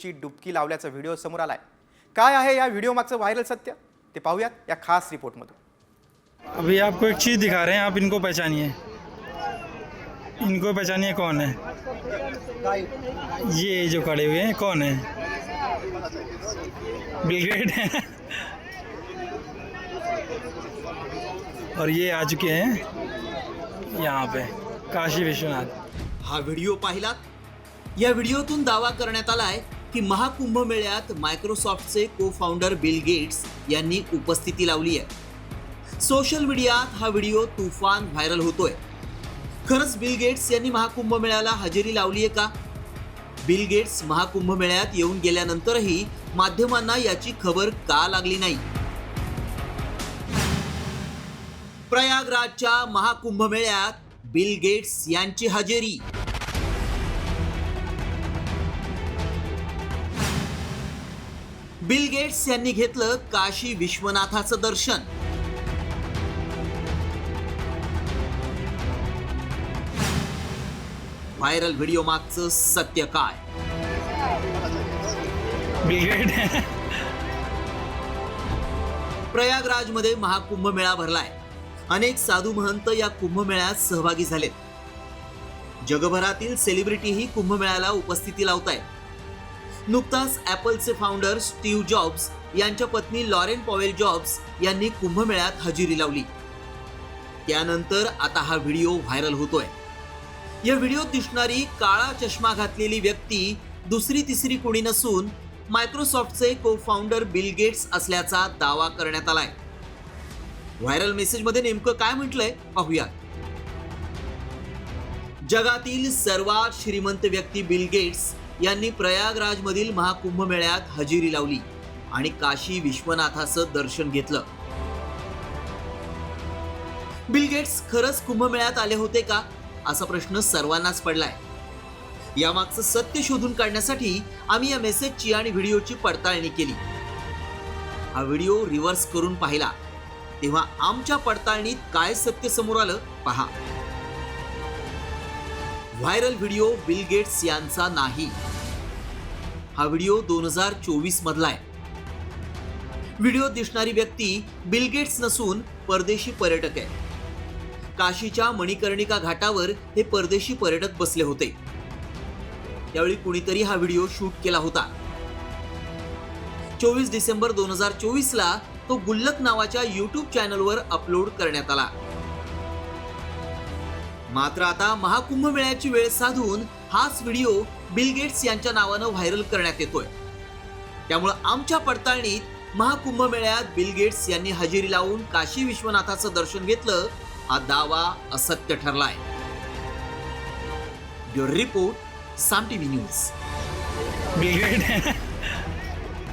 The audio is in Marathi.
ची डुबकी लावल्याचा व्हिडिओ समोर आलाय. काय आहे या व्हिडिओ मागचं व्हायरल सत्य? ते पाहूयात या खास रिपोर्टमधून. अभी आपको एक चीज़ दिखा रहे हैं आप इनको पहचानिए। इनको पहचानिए कौन है? ये जो खड़े हुए हैं कौन है? बिलग्रेड है। और ये आ चुके हैं यहाँ पे काशी विश्वनाथ। हा व्हिडिओ पाहिलात? या व्हिडिओतून दावा करण्यात आलाय की महाकुंभ मेळ्यात मायक्रोसॉफ्टचे को फाउंडर बिल गेट्स यांनी उपस्थिती लावली आहे. सोशल मीडियात हा व्हिडिओ तुफान व्हायरल होतोय. खरंच बिल गेट्स यांनी महाकुंभ मेळ्याला हजेरी लावली आहे का? बिल गेट्स महाकुंभ मेळ्यात येऊन गेल्यानंतरही माध्यमांना याची खबर का लागली नाही? प्रयागराजच्या महाकुंभ मेळ्यात बिल गेट्स यांची हजेरी बिल गेट्स यांनी घेतलं काशी विश्वनाथाचं दर्शन. व्हायरल व्हिडिओ मागचं सत्य काय? बिलग्रेड है प्रयागराजमध्ये महाकुंभ मेळा भरलाय. अनेक साधू महंत या कुंभमेळ्यात सहभागी झालेत. जगभरातील सेलिब्रिटीही कुंभमेळ्याला उपस्थिती लावत आहेत नुकताच ॲपलचे फाउंडर स्टीव्ह जॉब्स यांच्या पत्नी लॉरेन पॉवेल जॉब्स यांनी कुंभमेळ्यात हजेरी लावली. त्यानंतर आता हा व्हिडिओ व्हायरल होतोय. या व्हिडिओत दिसणारी काळा चष्मा घातलेली व्यक्ती दुसरी तिसरी कोणी नसून मायक्रोसॉफ्टचे को फाउंडर बिल गेट्स असल्याचा दावा करण्यात आलाय. व्हायरल मेसेजमध्ये नेमकं काय म्हटलंय? पाहूया जगातील सर्वात श्रीमंत व्यक्ती बिल गेट्स यांनी प्रयागराजमधील महाकुंभ मेळ्यात हजेरी लावली आणि काशी विश्वनाथाचं दर्शन घेतलं. बिल गेट्स खरंच कुंभमेळ्यात आले होते का? असा प्रश्न सर्वांनाच पडलाय. यामागचं सत्य शोधून काढण्यासाठी आम्ही या मेसेजची आणि व्हिडिओची पडताळणी केली. हा व्हिडिओ रिव्हर्स करून पाहिला. तेव्हा आमच्या पडताळणीत काय सत्य समोर आलं? पहा. व्हायरल व्हिडिओ बिल गेट्स यांचा नाही. हा व्हिडिओ दोन हजार चोवीस मधला आहे व्हिडिओ दिसणारी व्यक्ती बिल गेट्स नसून परदेशी पर्यटक आहे. काशीच्या मणिकर्णिका घाटावर हे परदेशी पर्यटक बसले होते. त्यावेळी कुणीतरी हा व्हिडिओ शूट केला होता. चोवीस डिसेंबर दोन हजार चोवीसला तो गुल्लक नावाच्या युट्यूब चॅनलवर अपलोड करण्यात आला. मात्र आता महाकुंभ मेळ्याची वेळ साधून हाच व्हिडिओ बिल गेट्स यांच्या नावानं व्हायरल करण्यात येतोय. त्यामुळं आमच्या पडताळणीत महाकुंभ मेळ्यात बिल गेट्स यांनी हजेरी लावून काशी विश्वनाथाचं दर्शन घेतलं हा दावा असत्य ठरलाय. Report Saam TV news. बिलग्रेड है